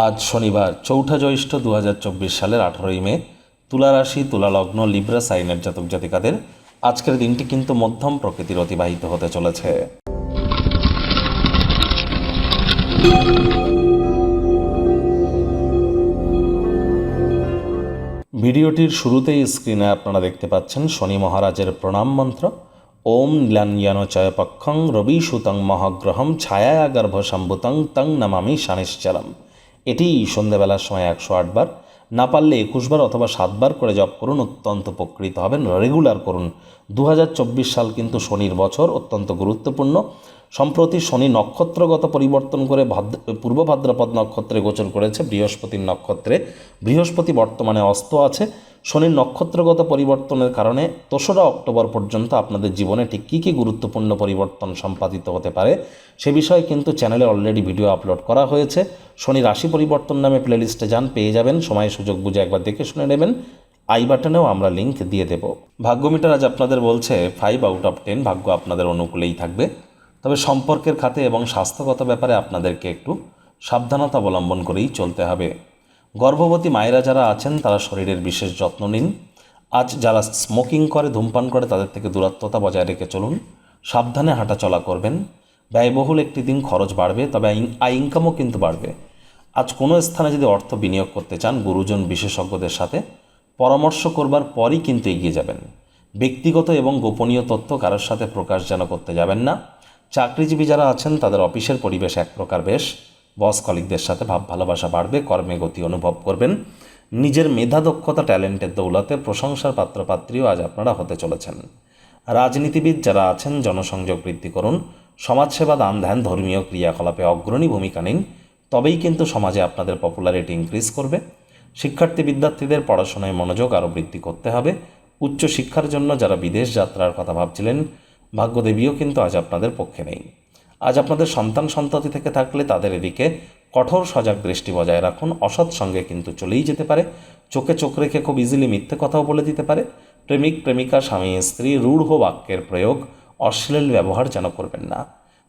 আজ শনিবার, চৌঠা জ্যৈষ্ঠ দু হাজার চব্বিশ সালের আঠারোই মে, তুলা রাশি, তুলা লগ্ন, লিব্রা, সাইনের জাতক জাতিকাদের আজকের দিনটি কিন্তু মধ্যম প্রকৃতির অতিবাহিত হতে চলেছে। ভিডিওটির শুরুতেই স্ক্রিনে আপনারা দেখতে পাচ্ছেন শনি মহারাজের প্রণাম মন্ত্র। ওম নীলাঞ্জন পক্ষং রবি সুতং মহাগ্রহম ছায়া গর্ভ সম্ভুতং তং নমামি শানিশ্চরম এটি সন্ধ্যাবেলার সময় একশো আটবার না পারলে একুশবার অথবা সাতবার করে জপ করুন, অত্যন্ত উপকৃত হবেন। রেগুলার করুন। দু হাজার চব্বিশ সাল কিন্তু শনির বছর, অত্যন্ত গুরুত্বপূর্ণ। সম্প্রতি শনি নক্ষত্রগত পরিবর্তন করে ভাদ্র পূর্ব ভাদ্রপদ নক্ষত্রে গোচর করেছে, বৃহস্পতির নক্ষত্রে। বৃহস্পতি বর্তমানে অস্ত আছে। শনির নক্ষত্রগত পরিবর্তনের কারণে দোসরা অক্টোবর পর্যন্ত আপনাদের জীবনে ঠিক কী কী গুরুত্বপূর্ণ পরিবর্তন সম্পাদিত হতে পারে সে বিষয়ে কিন্তু চ্যানেলে অলরেডি ভিডিও আপলোড করা হয়েছে। শনি রাশি পরিবর্তন নামে প্লেলিস্টে যান, পেয়ে যাবেন। সময়, সুযোগ বুঝে একবার দেখে শুনে নেবেন। আই বাটনেও আমরা লিঙ্ক দিয়ে দেব। ভাগ্যমিটার আজ আপনাদের বলছে ফাইভ আউট অফ টেন ভাগ্য আপনাদের অনুকূলেই থাকবে। তবে সম্পর্কের খাতে এবং স্বাস্থ্যগত ব্যাপারে আপনাদেরকে একটু সাবধানতা অবলম্বন করেই চলতে হবে। গর্ভবতী মায়েরা যারা আছেন, তারা শরীরের বিশেষ যত্ন নিন। আজ যারা স্মোকিং করে, ধূমপান করে, তাদের থেকে দূরত্বতা বজায় রেখে চলুন। সাবধানে হাঁটাচলা করবেন। ব্যয়বহুল একটি দিন খরচ বাড়বে, তবে আয় ইনকামও কিন্তু বাড়বে। আজ কোনো স্থানে যদি অর্থ বিনিয়োগ করতে চান, গুরুজন বিশেষজ্ঞদের সাথে পরামর্শ করবার পরই কিন্তু এগিয়ে যাবেন। ব্যক্তিগত এবং গোপনীয় তথ্য কারোর সাথে প্রকাশ যেন করতে যাবেন না। চাকরিজীবী যারা আছেন, তাদের অফিসের পরিবেশ এক প্রকার বেশ। বস কলিকদের সাথে ভাব ভালোবাসা বাড়বে, কর্মে গতি অনুভব করবেন। নিজের মেধা দক্ষতা, ট্যালেন্টের দৌলতে প্রশংসার পাত্রপাত্রীও আজ আপনারা হতে চলেছেন। রাজনীতিবিদ যারা আছেন, জনসংযোগ বৃদ্ধি করুন। সমাজসেবা, দান ধ্যান, ধর্মীয় ক্রিয়াকলাপে অগ্রণী ভূমিকা নিন। তবেই কিন্তু সমাজে আপনাদের পপুলারিটি ইনক্রিজ করবে। শিক্ষার্থী বিদ্যার্থীদের পড়াশোনায় মনোযোগ আরও বৃদ্ধি করতে হবে। উচ্চ শিক্ষার জন্য যারা বিদেশ যাত্রার কথা ভাবছিলেন, ভাগ্যদেবীও কিন্তু আজ আপনাদের পক্ষে নেই। আজ আপনাদের সন্তান সন্ততি থেকে থাকলে তাদের এদিকে কঠোর সজাগ দৃষ্টি বজায় রাখুন। অসৎ সঙ্গে কিন্তু চলেই যেতে পারে। চোখে চোখ রেখে খুব ইজিলি মিথ্যে কথাও বলে দিতে পারে। প্রেমিক, প্রেমিকা, স্বামী, স্ত্রী, রূঢ় বাক্যের প্রয়োগ অশ্লীল ব্যবহার যেন করবেন না।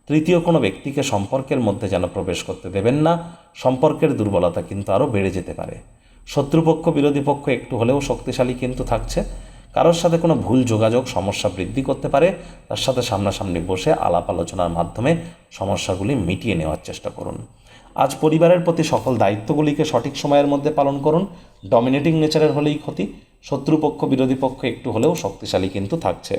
তৃতীয় কোনো ব্যক্তিকে সম্পর্কের মধ্যে যেন প্রবেশ করতে দেবেন না। সম্পর্কের দুর্বলতা কিন্তু আরও বেড়ে যেতে পারে। শত্রুপক্ষ, বিরোধী পক্ষ একটু হলেও শক্তিশালী কিন্তু থাকছে। কারোর সাথে কোনো ভুল যোগাযোগ, সমস্যা বৃদ্ধি করতে পারে, তার সাথে সামনাসামনি বসে আলাপ আলোচনার মাধ্যমে সমস্যাগুলি মিটিয়ে নেওয়ার চেষ্টা করুন। আজ পরিবারের প্রতি সকল দায়িত্বগুলিকে সঠিক সময়ের মধ্যে পালন করুন। ডমিনেটিং নেচারের হলেই ক্ষতি, শত্রুপক্ষ, বিরোধী পক্ষ একটু হলেও শক্তিশালী কিন্তু থাকছে।